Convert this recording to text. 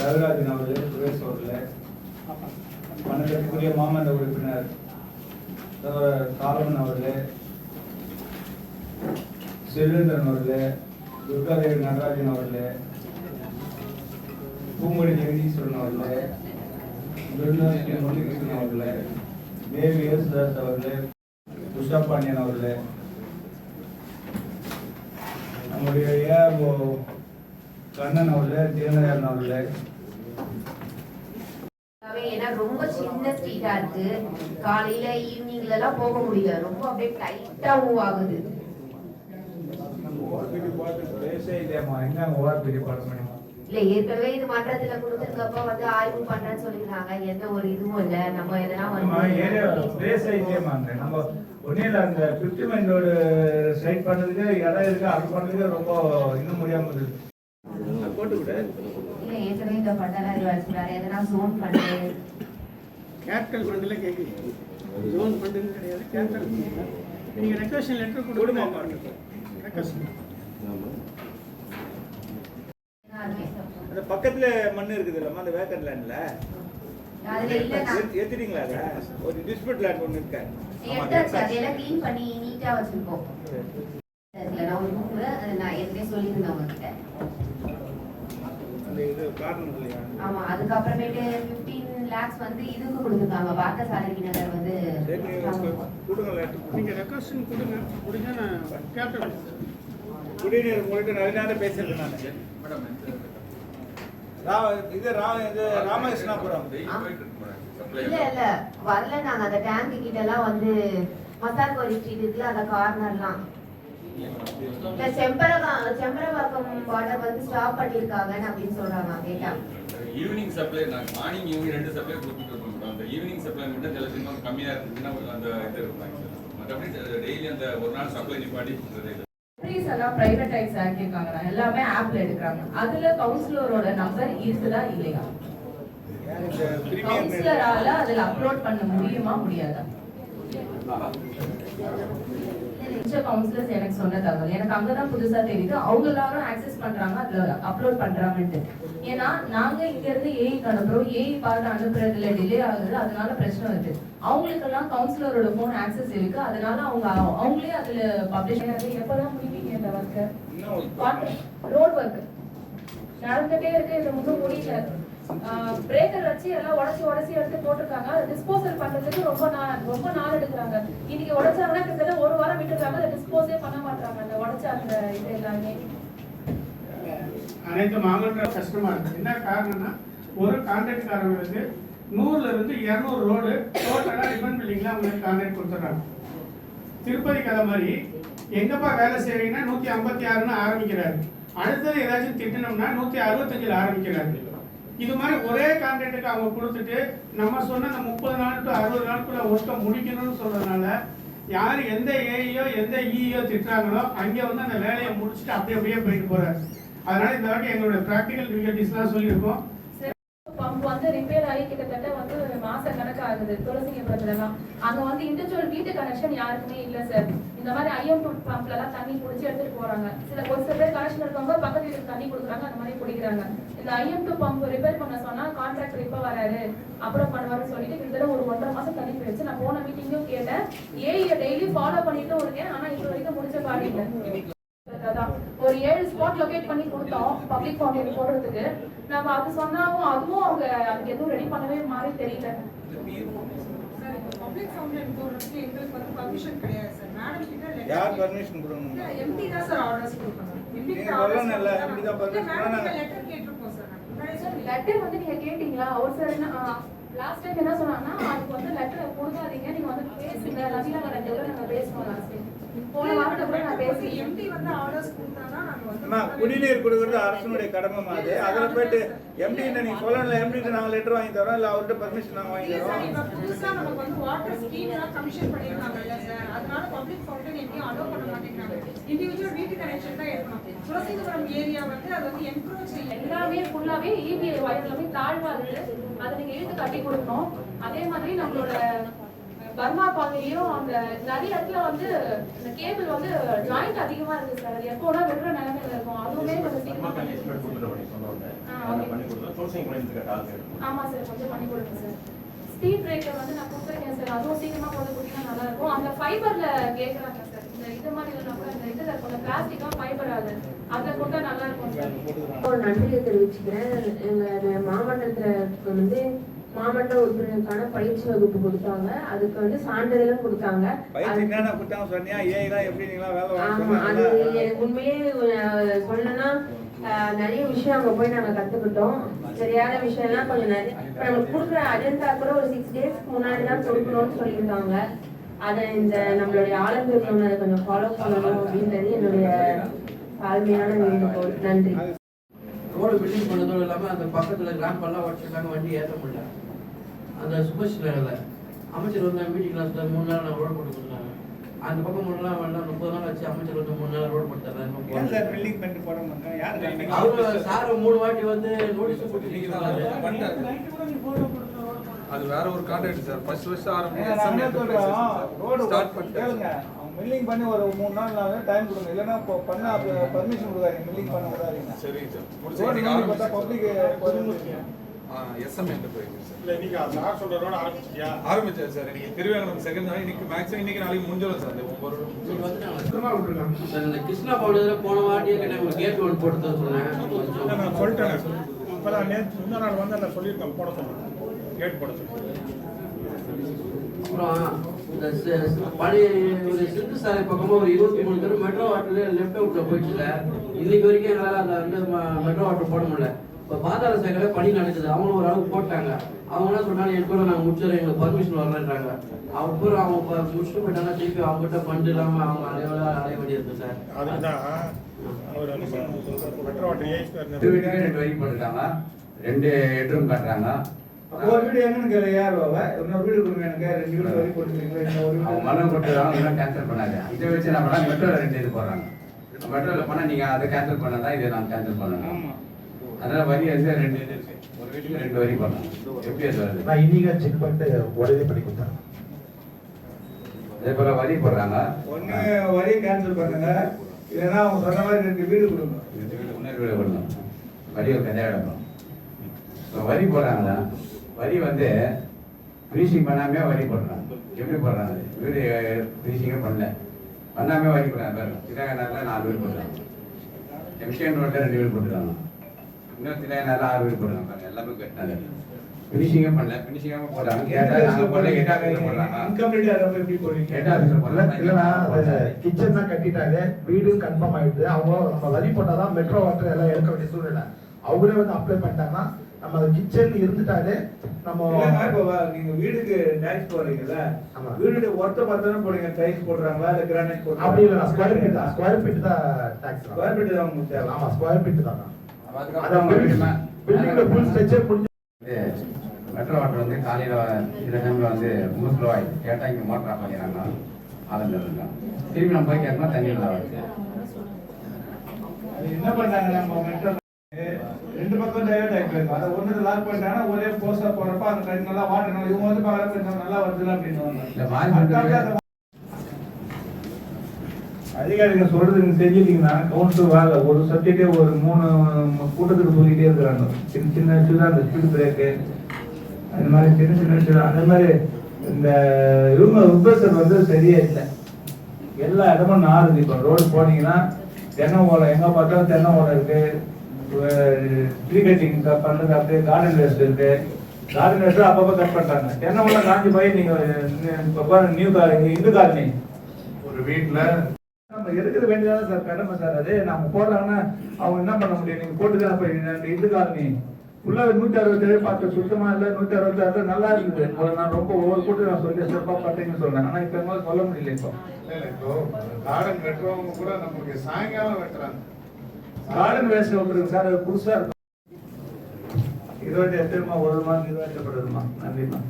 ரவிராஜன் அவர்கள் சுரேஷ் அவர்களே வணக்கத்துக்குரிய மாமன்ற உறுப்பினர் காலமன் சாலமன் செல்வேந்திரன் அவர்கள் துர்காதேவி நடராஜன் அவர்கள் பூங்கொடி ஜெகதீஸ்வரன் அவர்கள் துர்காஸ்ரீ முரளிகிருஷ்ணன் அவர்களே தேவி யேசுதாஸ் அவர்கள் உஷா பாண்டியன் அவர்கள் நம்முடைய ஏஆர்ஓ கண்ணன் அவர்களே தீனதயாளன் அவர்களே அவே ஏன்னா ரொம்ப சின்ன ஸ்ட்ரீட்டா இருக்கு. காலையில ஈவினிங்ல எல்லாம் போக முடியல. ரொம்ப அப்படியே டைட்டா மூவ் ஆகுது. இல்ல ஏற்கனவே இது மன்றத்துல கொடுத்திருக்கப்ப வந்து ஆய்வு பண்றேன்னு சொல்லிருக்காங்க எந்த ஒரு இதுவும் இல்ல. நம்ம எதனா நம்ம வந்து அந்த பிப்டி சைட் பண்ணதுக்கு இடம் இருக்கு. அது பண்ணதுக்கு ரொம்ப இன்னும் முடியாம இருக்கு போட்டு விட இல்ல ஏற்கனவே இந்த பட்டதாரி வச்சுக்கிறாரு எதனா ஜோன் பண்ணு கேபிட்டல் ஃபண்டில் கேட்குறீங்க ஜோன் ஃபண்டுன்னு கிடையாது கேபிட்டல் நீங்கள் ரெக்வஸ்ட் லெட்டர் கொடுமா ரெக்வஸ்ட் அந்த பக்கத்துல மண் இருக்குது இல்லம்மா அந்த வேக்கண்ட் லேண்ட்ல அதை? ஒரு டிஸ்பியூட் லேண்ட் ஒன்று இருக்கா. எடுத்தாச்சு அதெல்லாம் க்ளீன் பண்ணி நீட்டா வச்சிருக்கோம். அதுல நான் ஒரு நான் ஏற்கனவே சொல்லியிருந்தேன் உங்ககிட்ட. அந்த இது காரணம் இல்லையா? ஆமா அதுக்கப்புறமேட்டு 15 லேக்ஸ் வந்து இதுக்கு கொடுத்துருக்காங்க. பார்த்தசாரதி நகர் வந்து குடிநீர் உங்கள்கிட்ட நிறைய நேரம் பேசியிருக்கேன் நான். ரா இது ரா இது ராமகிருஷ்ணாபுரம். இல்ல இல்ல. வரல நாங்க அந்த டேங்க் கிட்ட எல்லாம் வந்து மசால்கோரி ஸ்ட்ரீட் இருக்குல்ல அந்த கார்னர்லாம் இல்ல செம்பரவா செம்பரவாக்கம் வாட்டர் வந்து ஸ்டாப் பண்ணிருக்காங்கன்னு அப்படின்னு சொல்றாங்க கேட்டா. ஈவினிங் சப்ளை நாங்கள் மார்னிங் ஈவினிங் ரெண்டு சப்ளை கொடுத்துட்டு இருக்கோம் அந்த ஈவினிங் சப்ளை மட்டும் சில இன்னும் கம்மியாக இருந்துச்சுன்னா அந்த இது இருப்பாங்க மற்றபடி டெய்லி அந்த ஒரு நாள் சப்ளை நிப்பாட்டி கொடுக்குறதே இல்லை. ஃபீஸ் எல்லாம் பிரைவேடைஸ் ஆக்கியிருக்காங்க எல்லாமே ஆப்ல எடுக்கிறாங்க. அதுல கவுன்சிலரோட நம்பர் இருக்குதா இல்லையா? கவுன்சிலரால அதுல அப்லோட் பண்ண முடியுமா முடியாதா? கவுன்சிலர்ஸ் எனக்கு சொன்ன தகவல். எனக்கு அங்கதான் புதுசா தெரியுது. அவங்க எல்லாரும் ஆக்சஸ் பண்றாங்க அதுல அப்லோட் பண்றாங்கன்ட்டு. ஏன்னா நாங்க இங்க இருந்து ஏஐக்கு அனுப்புறோம். ஏஐ பார்த்து அனுப்புறதுல டிலே ஆகுது. அதனால பிரச்சனை வருது. அவங்களுக்கெல்லாம் கவுன்சிலரோட போன் ஆக்சஸ் இருக்கு. அதனால அவங்க அவங்களே அதுல பப்ளிஷ் எப்பதான் முடிவீங்க இந்த ஒர்க்கை ரோட் ஒர்க் நடந்துட்டே இருக்கு. இது இன்னும் முடியல. பிரேக்கர் வச்சு எல்லாம் உடச்சி உடச்சி எடுத்து போட்டிருக்காங்க. அதை டிஸ்போசல் பண்றதுக்கு ரொம்ப நாள் ரொம்ப நாள் எடுக்கிறாங்க. இன்னைக்கு உடைச்சாங்கன்னா கிட்டத்தட்ட ஒரு வாரம் விட்டுருக்காங்க. அதை டிஸ்போஸே பண்ண மாட்டாங்க அந்த உடைச்ச அந்த இது எல்லாமே. அனைத்து மாமன்ற கஷ்டமா இருக்கு என்ன காரணம்னா ஒரு கான்ட்ராக்ட்காரங்களுக்கு நூறுல இருந்து இரநூறு ரோடு டோட்டலா ரிப்பன் பில்டிங்ல அவங்களுக்கு கான்ட்ராக்ட் கொடுத்துட்றாங்க. திருப்பதி கதை மாதிரி எங்கப்பா வேலை செய்றீங்கன்னா நூத்தி ஐம்பத்தி ஆறுன்னு ஆரம்பிக்கிறாரு. அடுத்தது ஏதாச்சும் திட்டணும்னா நூத்தி அறுபத்தஞ்சுல ஆரம்பிக்கிறாரு. இது மாதிரி ஒரே கான்ட்ராக்டுக்கு அவங்க கொடுத்துட்டு நம்ம சொன்ன அந்த முப்பது நாள் டு அறுபது நாளுக்குள்ள ஒர்க்கை முடிக்கணும்னு சொல்றதுனால யார் எந்த ஏஇயோ எந்த இஇயோ திட்டுறாங்களோ அங்கே வந்து அந்த வேலையை முடிச்சுட்டு அப்படியே அப்படியே போயிட்டு போறாரு. அதனால இந்த வாட்டி எங்களுடைய ப்ராக்டிக்கல் டிஃபிகல்டிஸ்லாம் சொல்லியிருக்கோம். பம்ப் வந்து ரிப்பேர் ஆகி கிட்டத்தட்ட வந்து மாச கணக்கு ஆகுது துளசிங்கபுரத்துல எல்லாம் அங்க வந்து இண்டிவிஜுவல் வீட்டு கனெக்ஷன் யாருக்குமே இல்ல சார் இந்த மாதிரி ஐஎம் டூ பம்ப்ல எல்லாம் தண்ணி புடிச்சு எடுத்துட்டு போறாங்க. சில ஒரு சில பேர் கனெக்ஷன் இருக்கவங்க பக்கத்து வீட்டுக்கு தண்ணி கொடுக்குறாங்க அந்த மாதிரி குடிக்கிறாங்க. இந்த ஐஎம் டூ பம்ப் ரிப்பேர் பண்ண சொன்னா கான்ட்ராக்டர் இப்ப வராரு அப்புறம் பண்ணுவாருன்னு சொல்லிட்டு கிட்டத்தட்ட ஒரு ஒன்றரை மாசம் தண்ணி போயிடுச்சு. நான் போன மீட்டிங்கும் கேட்டேன். ஏஐ டெய்லி ஃபாலோ பண்ணிட்டும் இருக்கேன் ஆனா இது வரைக்கும் முடிச்ச பாடு இல்லை. அதான். ஒரு ஏழு ஸ்பாட் லொகேட் பண்ணி கொடுத்தோம் பப்ளிக் ஃபவுண்டைன் போடுறதுக்கு. நம்ம அது சொன்னாலும் அதுவும் அவங்க அதுக்கு எதுவும் ரெடி பண்ணவே மாதிரி தெரியல. சார் பப்ளிக் ஃபவுண்டன் போடுறதுக்கு எங்களுக்கு வந்து பர்மிஷன் கிடையாது சார் மேடம் கிட்ட letter யார் கேட்டு- பர்மிஷன் கொடுக்கணும் இல்ல, MD தான் சார் ஆர்டர்ஸ் கொடுக்கணும். தான் இல்ல, letter கேட்டிருக்கோம் சார் லெட்டர் வந்து நீங்க கேட்டீங்களா? அவர் சார் என்ன லாஸ்ட் டைம் என்ன சொன்னாங்கன்னா அதுக்கு வந்து லெட்டர் கொடுக்காதீங்க. நீங்க வந்து பேசுங்க. நவீன ரெண்டு நாங்க பேசணும் லாஸ்ட் டைம் போன வாரத்தை கூட நான் பேசி MD வந்து ஆர்டர்ஸ் கொடுத்தாதான் நாங்க வந்து அம்மா குடிநீர் கொடுக்கறது அரசனுடைய கடமை மாதிரி அதில் போயிட்டு எம்டி நீங்க சொல்லல எம்டி நாங்கள் லெட்டர் வாங்கி தரோம் இல்லை அவர்கிட்ட பர்மிஷன் நாங்கள் வாங்கி தரோம்? எல்லாம் ஃபுல்லாவே இபிஐ வயர் எல்லாமே தாழ்வா இருக்கு அதை நீங்க இழுத்து கட்டி கொடுக்கணும். அதே மாதிரி நம்மளோட பர்மா காலனிலையும் அந்த நிறைய இடத்துல வந்து இந்த கேபிள் வந்து ஜாயிண்ட் அதிகமா இருக்கு சார் அது எப்போனா விடுற நிலைமையில இருக்கும். அதுவும் கொஞ்சம் சீக்கிரமா. ஆமா சார் கொஞ்சம் பண்ணி கொடுங்க சார் ஸ்பீட் பிரேக்கர் வந்து நான் கொடுத்துருக்கேன் சார் அதுவும் சீக்கிரமா போட்டு கொடுத்தீங்கன்னா நல்லா இருக்கும். அந்த ஃபைபர்ல கேக்குறாங்க சார் இந்த இது மாதிரி இல்லைனா இந்த இதுல இந்த பிளாஸ்டிக்கா ஃபைபர் அது. போட்டா நல்லா இருக்கும் சார் ஒரு நன்றியை தெரிவிச்சுக்கிறேன். எங்க மாவட்டத்துல வந்து மாவட்ட உறுப்பினருக்கான பயிற்சி வகுப்பு கொடுத்தாங்க. அதுக்கு வந்து சான்றிதழும் கொடுத்தாங்க. அது-? எனக்கு சொல்லணும்னா நிறைய விஷயம் அங்க போய் நாங்க கத்துக்கிட்டோம். சரியான விஷயம்லாம் கொஞ்சம் நிறைய நமக்கு கொடுக்குற அஜெண்டா கூட ஒரு சிக்ஸ் டேஸ்க்கு முன்னாடி தான் கொடுக்கணும்னு சொல்லியிருக்காங்க அதை இந்த நம்மளுடைய ஆளுநர் கொஞ்சம் ஃபாலோ பண்ணணும் அப்படின்றது என்னுடைய தாழ்மையான வேண்டுகோள். நன்றி. ரோடு பில்டிங் பண்ணதோடு இல்லாமல் அந்த பக்கத்தில் கிராம்ப் எல்லாம் உடச்சிட்டாங்க வண்டி ஏற்ற முடியல. அந்த சுபஷ் நகரில். அமைச்சர் வந்து மீட்டிங் கிளாஸில் மூணு நாள் ரோடு போட்டு கொடுத்தாங்க அந்த பக்கம் மூணு நாள் வேண்டாம் முப்பது நாள் வச்சு அமைச்சர் வந்து மூணு நாள் ரோடு போட்டு ஏன் சார் தர்றாரு பில்டிங் பண்ணிட்டு போட மாட்டாங்க யாரு அவரு சார்? மூணு வாட்டி வந்து நோட்டீஸ் போட்டு அது வேற ஒரு கான்ட்ராக்ட் சார். ஃபர்ஸ்ட் நான் சொல்றேன், ரோடு ஸ்டார்ட் அவங்க மில்லிங் பண்ணி ஒரு மூணு நாள் நாள் டைம் கொடுங்க. இல்லைன்னா இப்போ பண்ண பர்மிஷன் கொடுக்காதீங்க. மில்லிங் பண்ண விடாதீங்க. சார் இன்னைக்கு பார்த்தா ஆரம்பிச்சு பப்ளிக் எஸ்எம் என்ற போயிருக்கு சார் இல்ல இன்னைக்கு சார் சொல்ற ரோட ஆரம்பிச்சிட்டியா? சார் இன்னைக்கு திருவேங்கடம் செகண்ட் நாள் இன்னைக்கு மேக்ஸிமம் இன்னைக்கு நாளைக்கு முடிஞ்சிடும் சார் ஒவ்வொரு சார் இந்த கிருஷ்ணா பவுடரில் போன கேட் ஒன்று போட்டு சொன்னேன். கொஞ்சம் நான் சொல்லிட்டேன். நேற்று முந்தா நாள் வந்து நான் சொல்லியிருக்கேன் போட சொன்னேன். கேட் போட சொன்னேன் அப்புறம் இந்த ச- ச- பழைய ஒரு சிந்து சாலை பக்கமா ஒரு இருபத்தி மூணு பேர் மெட்ரோ வாட்டர்ல லெஃப்ட் அவுட்ல போயிடுச்சுல இன்னைக்கு வரைக்கும் எங்களால் அந்த வந்து மெட்ரோ வாட்டர் போட முடியல இப்போ பாதாள சாக்கடை பணி நடக்குது அவங்களும் ஒரு அளவுக்கு போட்டாங்க அவங்க சொன்னாலும் சொன்னாங்க கூட நாங்கள் முடிச்சிடறோம் எங்களுக்கு பர்மிஷன் வரலன்றாங்க அப்புறம் அவங்க ப- முடிச்சுட்டு போயிட்டாங்க திருப்பி அவங்க கிட்ட ஃபண்ட் இல்லாமல் அவங்க அலைய அலைய வேண்டியிருக்கு சார் அதுக்கு மெட்ரோ வாட்டர் ஏசி ரெண்டு வீட்டுக்கு ரெண்டு ரெண்டு ஹெட்ரூம் கட்டுறாங்க. ஒரு வீடு எங்கன்னு கேளு யார் வாவ இன்னொரு வீடு கொடுங்க எனக்கு ரெண்டு வீடு இன்னும் ஒரு அவங்க வீடு மனம் கொடுத்துருக்காங்க இன்னும் கேன்சல் பண்ணாங்க இதை வச்சு என்ன பண்ணா மெட்ரோல ரெண்டு இது போடுறாங்க. மெட்ரோல போனா நீங்க அதை கேன்சல் பண்ணதா இதை நான் கேன்சல் பண்ணணும். ஆமா. அதனால வரி வந்து ரெண்டு இது இருக்கு. ஒரு வீட்டுக்கு ரெண்டு வரி போடணும். எப்படி அது வருது? நான் இன்னைக்கு செக் பண்ணிட்டு உடனே பண்ணி கொடுத்தேன் அதே போல வரி போடுறாங்க. ஒண்ணு வரியை கேன்சல் பண்ணுங்க. இல்லைன்னா அவங்க சொன்ன மாதிரி ரெண்டு வீடு கொடுங்க. ரெண்டு வீடு இன்னொரு வீடு விடணும் வரி ஒரு கதையாக வரி போடுறாங்களா? வரி வந்து ஃபினிஷிங் பண்ணாமே வரி போடுறாங்க. எப்படி போடுறாங்க? வீடு ஃபினிஷிங்கே பண்ணல. பண்ணாமே வரி போடுறாங்க பாருங்க. சிறகநாட்டில் நாலு வீடு போடுறாங்க. எம்சிஎன் ரோட்டில் ரெண்டு வீடு போட்டுருக்காங்க. இன்னும் சிறகநாட்டில் ஆறு வீடு போடுறாங்க பாருங்க. எல்லாமே கட்டினாங்க ஃபினிஷிங்கே பண்ணல. ஃபினிஷிங்காக போடுறாங்க. கேட்டால் நாங்கள் போடல கேட்டால் ஆஃபீஸில் போடுறாங்க. இன்கம்ப்ளீட் ஆகிறப்ப எப்படி போடுவீங்க? கேட்டால் ஆஃபீஸில் போடுறாங்க. இல்லைன்னா கிச்சன் தான் கட்டிட்டாங்க. வீடும் கன்ஃபார்ம் ஆயிடுது. அவங்க நம்ம வரி போட்டாதான் மெட்ரோ வாட்டர் எல்லாம் எடுக்க வேண்டிய சூழ்நிலை. அவங்களே வந்து அப்ளை பண்ணிட்டாங்கன்னா நம்ம கிச்சன் இருந்துட்டாலே நம்ம இப்போ நீங்க வீடுக்கு டைல்ஸ் போடுறீங்கல்ல ஆமா. வீடு ஒருத்த பார்த்தாலும் போடுங்க டைல்ஸ் போடுறாங்களா இல்ல கிரானைட் போடுறாங்களா? அப்படி இல்லை ஸ்கொயர் ஃபீட் தான் ஸ்கொயர் ஃபீட் தான் டாக்ஸ் ஸ்கொயர் ஃபீட் தான் உங்களுக்கு தேவை. ஆமா ஸ்கொயர் ஃபீட் தான் அது அது அவங்க பில்டிங்ல ஃபுல் ஸ்ட்ரக்சர் முடிஞ்சு மெட்ரோ வாட்டர் வந்து காலையில் சில டைமில் வந்து ரொம்ப ஸ்லோவாகி கேட்டால் இங்கே மோட்டர் ஆஃப் பண்ணிடுறாங்க ஆளுங்க இருக்காங்க திரும்பி நம்ம போய் கேட்கணும் தண்ணி அது என்ன பண்ணாங்க நம்ம மெட்ரோ ரெண்டு பக்கம் டைவர்ட் ஆகிட்டு அதை ஒன்று லாக் பண்ணிட்டாங்கன்னா ஒரே போஸ்டா போறப்ப அந்த டைம் நல்லா வாட்டணும் இவங்க வந்து பார்க்கறப்ப நல்லா வருதுல அப்படின்னு அதிகாரிகள் சொல்றது நீங்க செஞ்சிட்டீங்கன்னா கவுன்சில் வேலை ஒரு சப்ஜெக்டே ஒரு மூணு கூட்டத்துக்கு சொல்லிட்டே இருக்கிறாங்க. சின்ன சின்ன விஷயம் இந்த ஸ்பீட் பிரேக்கு அந்த மாதிரி சின்ன சின்ன விஷயம் அந்த மாதிரி இந்த இவங்க உபேசர் வந்து சரியா இல்லை. எல்லா இடமும் நாறுது. இப்போ ரோடு போனீங்கன்னா தென்னை ஓலை எங்க பார்த்தாலும் தென்னை ஓலை இருக்கு. ட்ரீ கட்டிங் பண்ணது அப்படியே கார்டன் வேஸ்ட் இருக்கு கார்டன் வேஸ்ட் அப்பப்போ கட் பண்றாங்க. தென்னை ஓலை காஞ்சி போய் நீங்க இப்போ நியூ இந்து காலனி ஒரு வீட்டுல நம்ம எடுக்கிற வேண்டியதான சார் கடமை சார் அது. நம்ம போடுறாங்கன்னா அவங்க என்ன பண்ண முடியும்? நீங்க போட்டு தான் போய் இந்த காலனி உள்ள நூத்தி அறுபத்தி ஏழு பார்த்து சுத்தமா இல்ல நூத்தி அறுபத்தி ஆறு நல்லா இருக்குது. ஒரு நான் ரொம்ப ஒவ்வொரு கூட்டம் நான் சொல்லி சிறப்பா பார்த்தீங்கன்னு சொன்னேன் ஆனா இப்ப சொல்ல முடியல இப்போ. இப்போ கார்டன் வெட்டுறவங்க கூட நமக்கு சாயங்காலம் வெட்டுறாங்க கார்டன் வேஸ்ட் விட்டுருக்கு சார் அது புதுசாக இருக்கும் இருபத்தி எட்டுமா ஒரு மாதம் இருபத்தி எட்டு நன்றிமா